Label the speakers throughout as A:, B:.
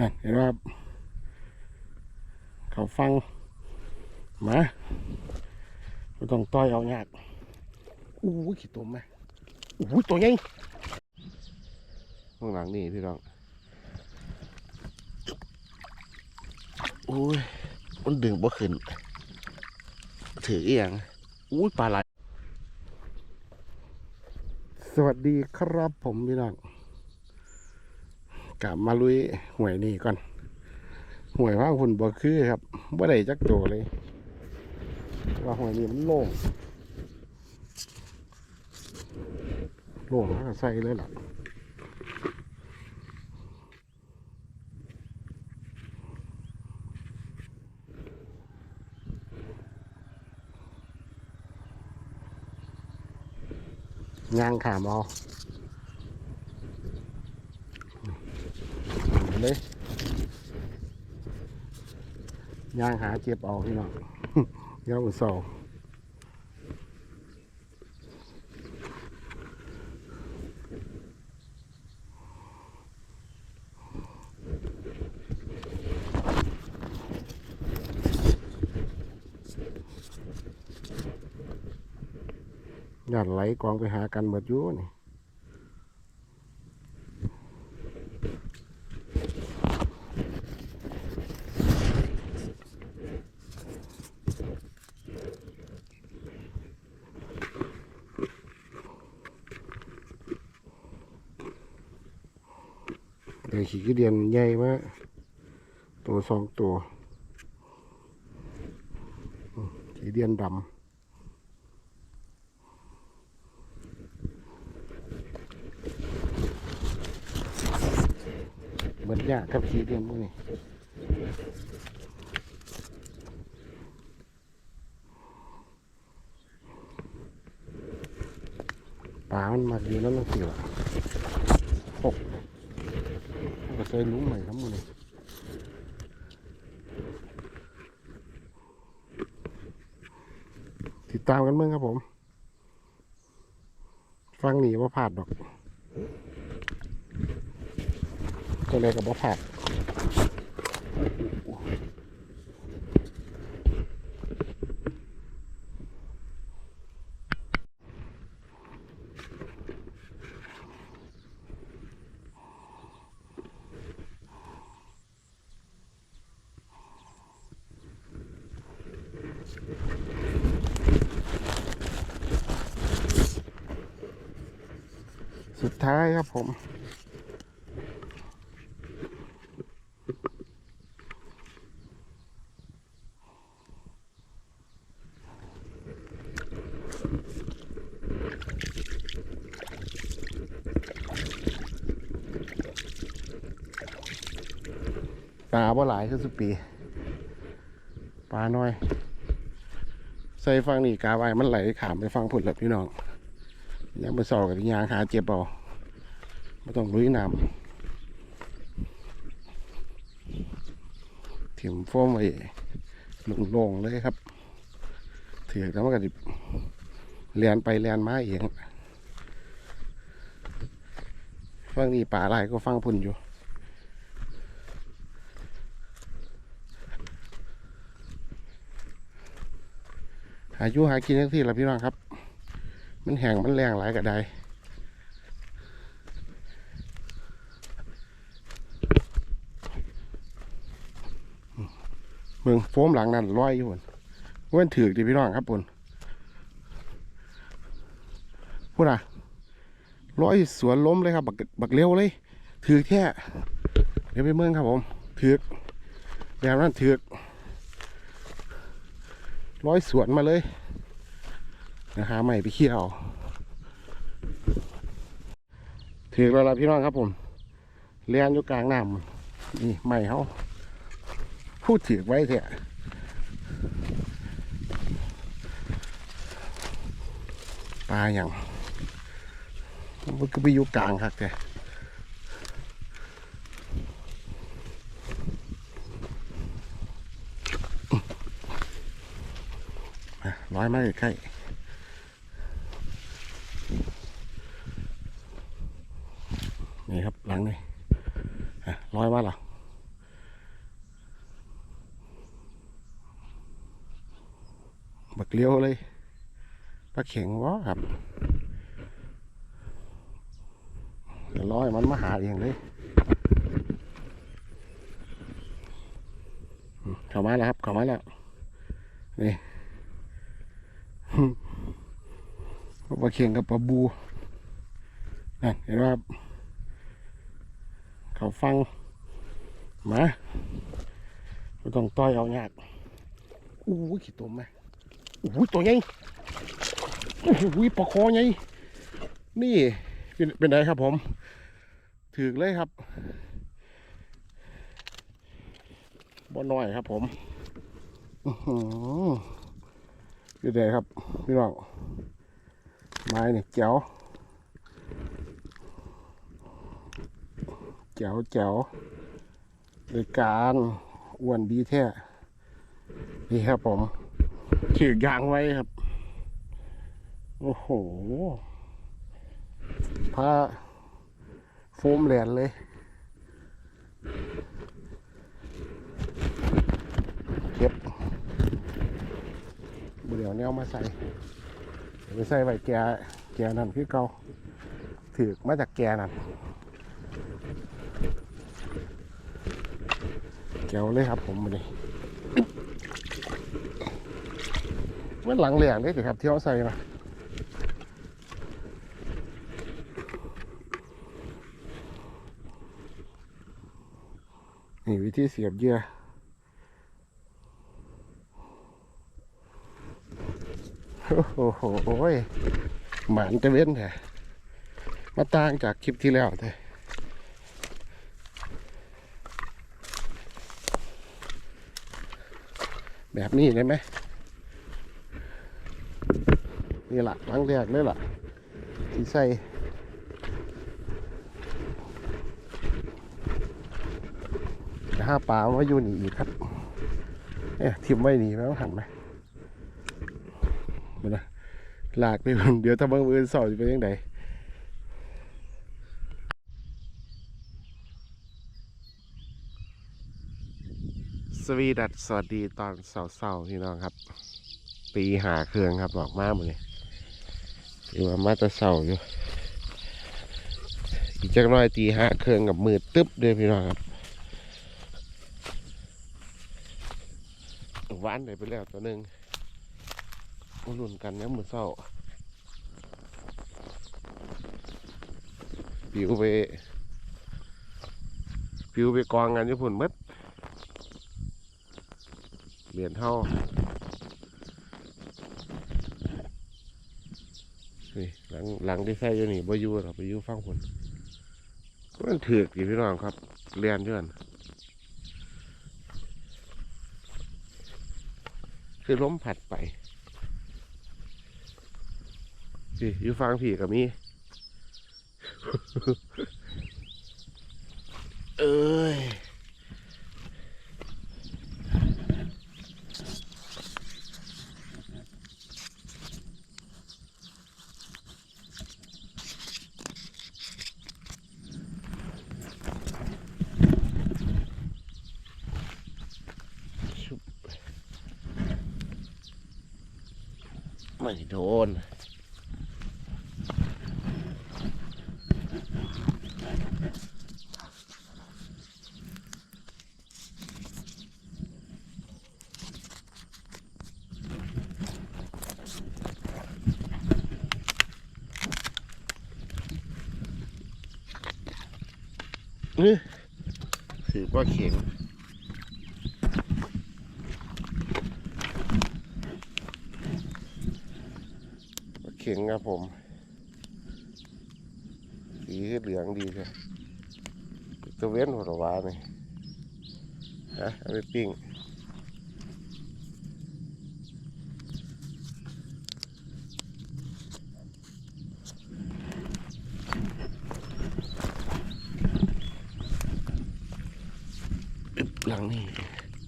A: นั่นเห็นว่าเขาฟังมาไม่ต้องต่อยเอาหยากอู้ขี้ตัวไหมอู้ตัวใหญ่ข้างหลังนี่พี่น้องโอ้ยมันดึงบ่ขึ้น ถือเอียงอุ้ปลาไหลสวัสดีครับผมพี่น้อง กลับมาลุยหวยนี่ก่อนหวยว่าหุ่นบ่คือครับบ่ได้จักตัวเลย ว่าหวยนี่มันโล่งโล่งแล้วก็ใส่เลยล่ะยางขามเอาไป เลยยางหาเจ็บเอาพี่น้องยาวสองยอดไหลกองไปหากันหมดอยู่นี่ เดี๋ยวขี่กระเดียนใหญ่มากตัวสองตัวอืมขี่เดียนดำเหมือนยากครับขี่เดียนพวกนี้ปลามันมาดีแล้วนั่นสิวะหก ส่ลุงใหม่ทั้งหมดเลยติดตามกันเมื่อครับผม ฟังหนีว่าผาดดอก ก็เลยกับว่าผาด ท้ายครับผม ปลาบ่หลายคือสุปี ปลาน้อย ใส่ฟังนี่กาไว้มันไหลขามไปฟังผุดแล้วพี่น้องยังไปสอบกับยางหาเจ็บเอา ต้องลุยน้ำถิ่มโฟมไว้โล่งๆเลยครับถือแล้วมันก็ดิเลียนไปเลียนมาเองฟังนี่ป่าไรก็ฟังพุ่นอยู่หาอยู่หากินทั้งที่ละพี่น้องครับ มันแห้งมันแรงหลายก็ได้ เมืองโฟมหลังนั่นลอยอยู่พุ่นเว้นถือดิพี่น้องครับปุ่นพูดอะลอยสวนล้มเลยครับ บักบักเร็วเลย ถือแค่เดี๋ยวไปเมืองครับผมถือแบบนั้นถือร้อยสวนมาเลยนะหาใหม่ไปเขี่ยวถือแล้วล่ะพี่น้องครับผมเลี้ยนอยู่กลางน้ำนี่ใหม่เขา พูดถือไว้เถอะปลาอย่างมันก็ไปอยู่กลางครับแกร้อยมาใกล้ๆนี่ครับหลังนี่อะร้อยมาหรอ บักเลี้ยวเลย ปลาเข็งวะครับเดี๋ยวร้อยมันมาหาเองเลยเข้ามาแล้วครับเข้ามาแล้วนี่ปลาเข็งกับปลาบูนั่นเห็นไหมครับเขาฟังมาไม่ต้องต้อยเอายากอู้ขี้ตัวไหมอู้ตัวใหญ่ อู้ยปลาคอใหญ่นี่เป็นเป็นไรครับผม ถือเลยครับบ่น้อยครับผมอื้อหือเป็นไรครับพี่น้องไม้เนี่ยแจ๋วแจ๋วแจ๋วโดยการอ้วนดีแท้นี่ครับผมถือยางไว้ครับ โอ้โหผ้าโฟมแหลนเลยเก็บเดี๋ยวแนวมาใส่ไปใส่ไว้แกแกนั่นคือเกาถือมาจากแกนั่นแกวเลยครับผมมาดิมันหลังเหลี่ยงได้สิครับที่เขาใส่มา นี่วิธีเสียบเหยื่อโอ้โหโอ้ยหมานจะเว้นแท้มาต่างจากคลิปที่แล้วแท้แบบนี้ได้ไหมนี่แหละครั้งแรกเลยล่ะที่ใส่ ห้าปลามาอยู่นี่อีกครับเนี่ยทิมไว้นี่แล้วหันไหมมานะหลากไปเดี๋ยวถ้าบิ่งมือสอบจะเป็นยังไงสวีดัสสวัสดีตอนเสาๆพี่น้องครับ ตีหาเครื่องครับบอกมาหมดเลยอยู่ว่ามาจะเสาอยู่อีกจักหน้อยตีหาเครื่องกับมือตึ๊บเด้อพี่น้องครับ วานไปแล้วตัวหนึ่งมาลุ้นกันนะมือเศร้าปิวไปปิวไปกองกันญี่ปุ่นมัดเหรียญเท่านี่หลังหลังที่ใส่อยู่นี่บ่อยู่หรอกไปอยู่ฟังผลมันถือกอยู่พี่น้องครับเรียนด้วยกัน คือล้มผัดไปพี่อยู่ฟังผีกับมีเอ้ย ไม่โดนนี่ถือว่าเข็งปลาเข็งครับผม สีเหลืองดีเลยตะเว้นหัววานี่ฮะเอาไปปิ้งหลังนี่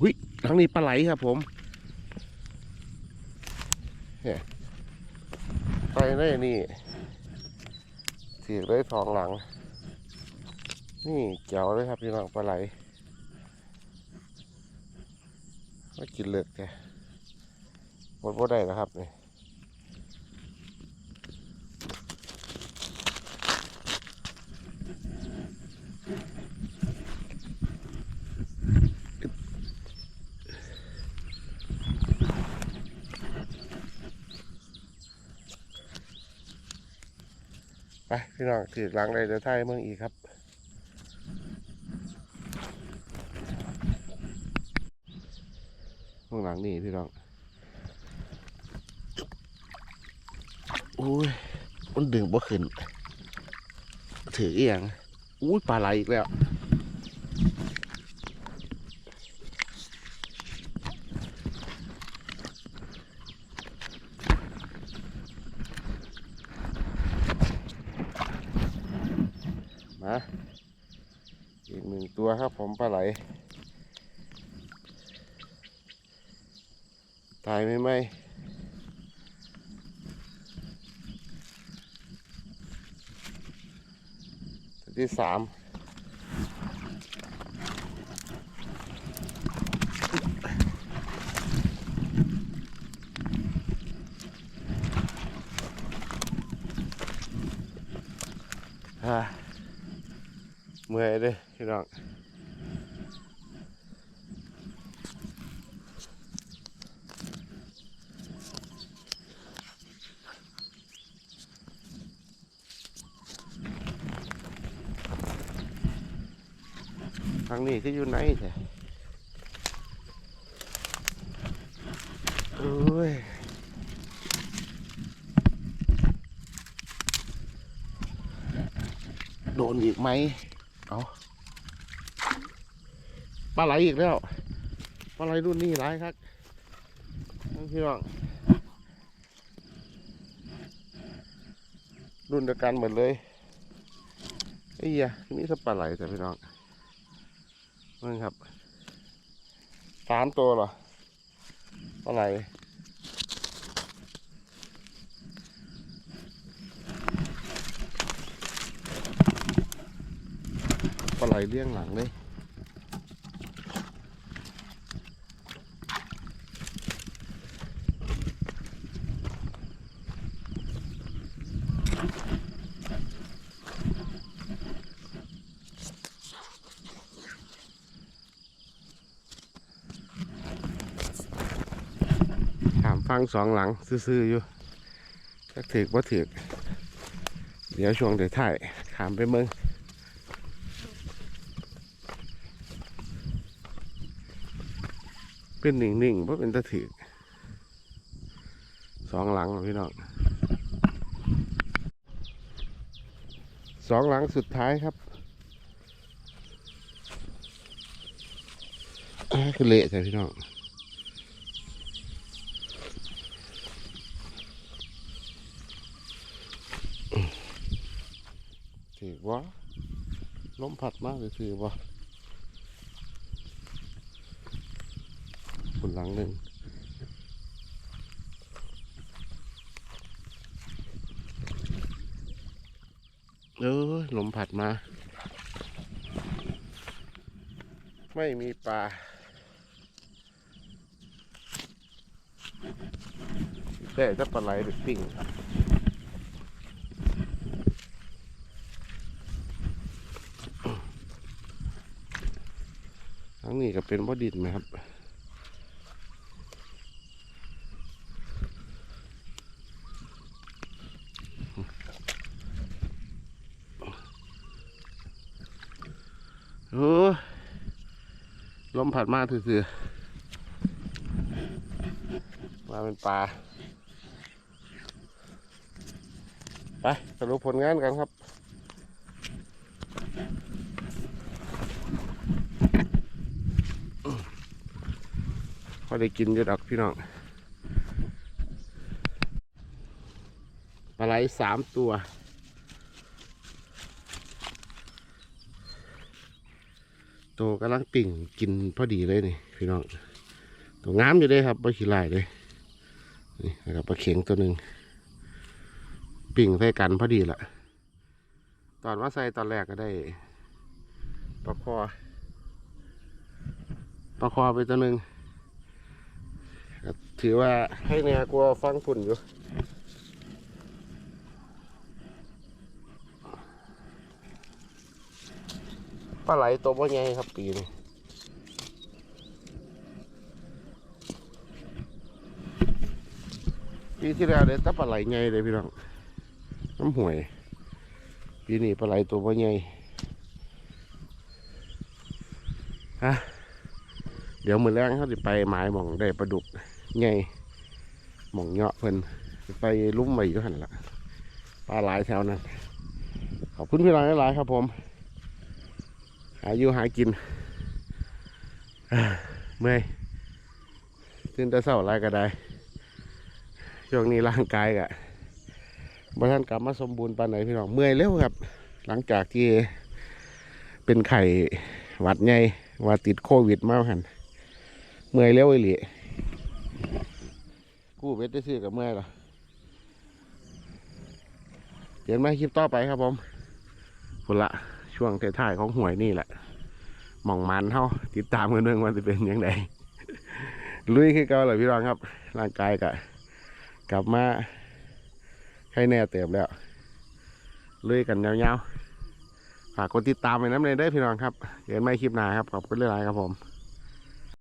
A: หุ้ยหลังนี้ปลาไหลครับผมเนี่ย ไปได้นี่เสียกได้สองหลัง นี่เจ๋วเลยครับพี่น้องปลาไหลไม่กินเลือกแกหมดบ่ได้แล้วครับนี่ ไปพี่น้องถือหลังเลยเดี๋ยวถ่ายเมืองอีกครับข้างหลังนี่พี่น้องอุ้ยมันดึงบ่ขึ้น ถือเอียงอุ้ยปลาไหลอีกแล้ว มาอีกหนึ่งตัวครับผมปลาไหล ตายไหมไหมตัวที่สามฮ่า เมื่อยเลยพี่น้องทางนี้ที่อยู่ไหนแท้โอ้ยโดนอีกไหม เอาปลาไหลอีกแล้วปลาไหลรุ่นนี้หลายครับเพี่น้องรุ่นเดียวกันเหมดเลยไอ้เหี้ยนี่ถ้าปลาไหลแต่พี่น้องนั่นครับสามตัวเหรอปลาไหลปลา ไหลเลี้ยงหลังเลยถามฟังสองหลังซื่อๆอยู่จักถือว่าถือเดี๋ยวช่วงเดี๋ยวถ่ายขามไปเมือง เป็นหนิ่งๆเพราะเป็นตะถือสองหลังพี่น้องสองหลังสุดท้ายครับคือเละใช่พี่น้องถือว่าล้มพัดมากเลยถือว่า บนหลังหนึ่งเออลมพัดมา ไม่มีปลาแต่ถ้าปลาไหลหรือปิ่งทั้งนี้ก็เป็นบ่ดินไหมครับ โอ้ยล มผัดมาถือๆมาเป็นปลาไปสรุปผลงานกันครับพอได้กินอยู่ดอกพี่น้องปลาไหลสามตัว ตัวกำลังปิ่งกินพอดีเลยนี่พี่น้องตัวงามอยู่เลยครับปลาขี้ลายเลยนี่นะครับปลาเข็งตัวหนึ่งปิ่งใส่กันพอดีละตอนว่าใส่ตอนแรกก็ได้ปลาคอปลาคอไปตัวหนึ่งถือว่าให้แนวกลัวฟังฝุ่นอยู่ ปลาไหลตัวบ่ใหญ่ครับปีนี้ปีที่แล้วเด็ดแตะปลาไหลใหญ่เลยพี่น้องน้ำห่วย ปีนี้ปลาไหลตัวบ่ใหญ่ฮะเดี๋ยวมือแรงเขาจะไปหมายหมองได้ปลาดุกใหญ่หมองเหาะเพิ่นไปลุ่มไว้อยู่หันละปลาหลายแถวนั้นขอบคุณพี่น้องหลายครับผมาอยู่หากินเมื่อยตื่นแต่เช้าไรก็ได้ช่วงนี้ร่างกายกะบ่ท่านกลับมาสมบูรณ์ปานไหนพี่น้องเมื่อยเร็วครับ หลังจากที่เป็นไข่หวัดใหญ่ว่าติดโควิดมาหันเมื่อยเร็วอีหลีกู้เวทได้ซื้อกับเมื่อยเหรอเดี๋ยวมาคลิปต่อไปครับผมคนละ ช่วงท้ายๆของหวยนี่แหละหม่องมันเท่าติดตามกันเรื่องว่าจะเป็นยังไงลุยคือเก่าเลยพี่รองครับ ร่างกายกะกลับมาให้แน่เติมแล้วลุยกันยาวๆฝากกดติดตามไปน้ำเลยได้พี่รองครับเดี๋ยวไม่คลิปหน้าครับขอบคุณหลายๆครับผม